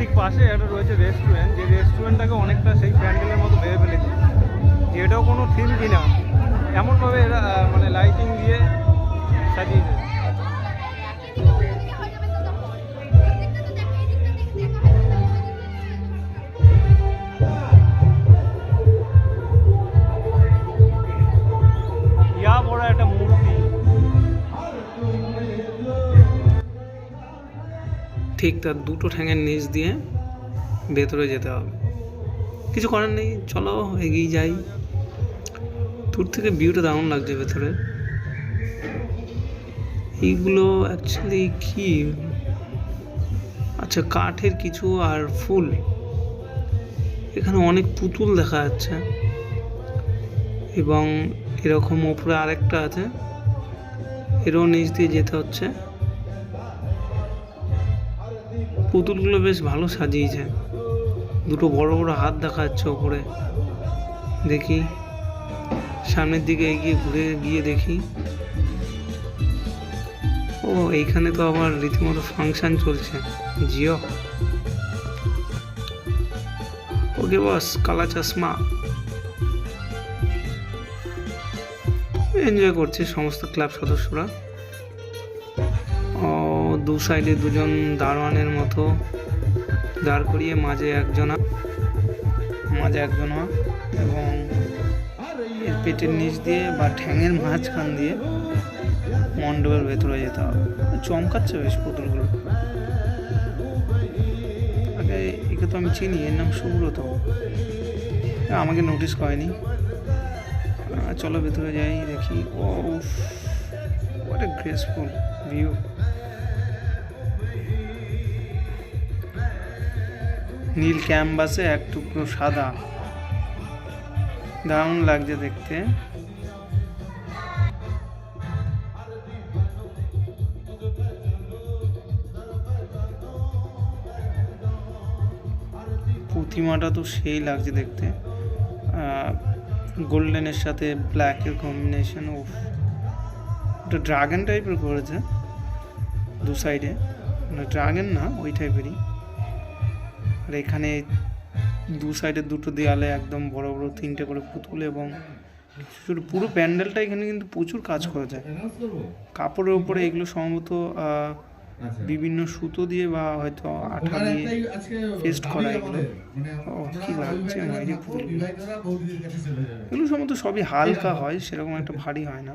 ঠিক পাশে একটা রয়েছে রেস্টুরেন্ট যে রেস্টুরেন্টটাকে অনেকটা সেই প্যান্ডেলের মতো ভেবে ফেলেছে। যে এটাও কোনো থিম কিনা, এমনভাবে এরা মানে লাইটিং দিয়ে সাজিয়েছে। ঠিক তার দুটো ঠ্যাঙের নিচ দিয়ে ভেতরে যেতে হবে। কিছু করার নেই, চলো এগিয়ে যাই। দূর থেকে ভিউটা দারুণ লাগছে ভেতরে। এইগুলো অ্যাকচুয়ালি কি? আচ্ছা কাঠের কিছু আর ফুল। এখানে অনেক পুতুল দেখা যাচ্ছে। এবং এরকম ওপরে আরেকটা আছে। এরও নিচ দিয়ে যেতে হচ্ছে। পুতুলগুলো বেশ ভালো সাজিয়েছে। দুটো বড় বড় হাত দেখা যাচ্ছে ওপরে। দেখি, সামনের দিকে এগিয়ে ঘুরে গিয়ে দেখি। ও, এইখানে তো আবার রীতিমতো ফাংশন চলছে। জিও। ওকে বস, কালা চশমা। এনজয় করছে সমস্ত ক্লাব সদস্যরা। দু সাইডে দুজন দারোয়ানের মতো দাঁড় করিয়ে, মাঝে একজনা মাঝে একজনা এবং এর পেটের নিচ দিয়ে বা ঠ্যাঙের মাঝখান দিয়ে মণ্ডপের ভেতরে যেতে হবে। চমকাচ্ছে বেশ পুতুলগুলো। আগে একে তো আমি চিনি, এর নাম সুব্রত। আমাকে নোটিস করেনি। চলো ভেতরে যাই, দেখি। ও গ্রেসফুল ভিউ নীল ক্যানভাসে এক টুকরো সাদা। দারুণ লাগছে দেখতে। প্রতিমাটা তো সেই লাগছে দেখতে। গোল্ডেনের সাথে ব্ল্যাকের কম্বিনেশন ও ওটা ড্রাগন টাইপের করেছে। দু সাইডে মানে ড্রাগন না, ওই টাইপেরই আর এখানে দু সাইডে দুটো দেয়ালে একদম বড় বড় তিনটে করে পুতুল এবং পুরো প্যান্ডেলটা এখানে কিন্তু প্রচুর কাজ করা যায়। কাপড়ের উপরে এগুলো সম্ভবত বিভিন্ন সুতো দিয়ে বা হয়তো আঠা দিয়ে পেস্ট করা এগুলো। ও কি লাগছে মাইরি পুতুলগুলো। এগুলো সম্ভবত সবই হালকা হয় সেরকম একটা ভারী হয় না।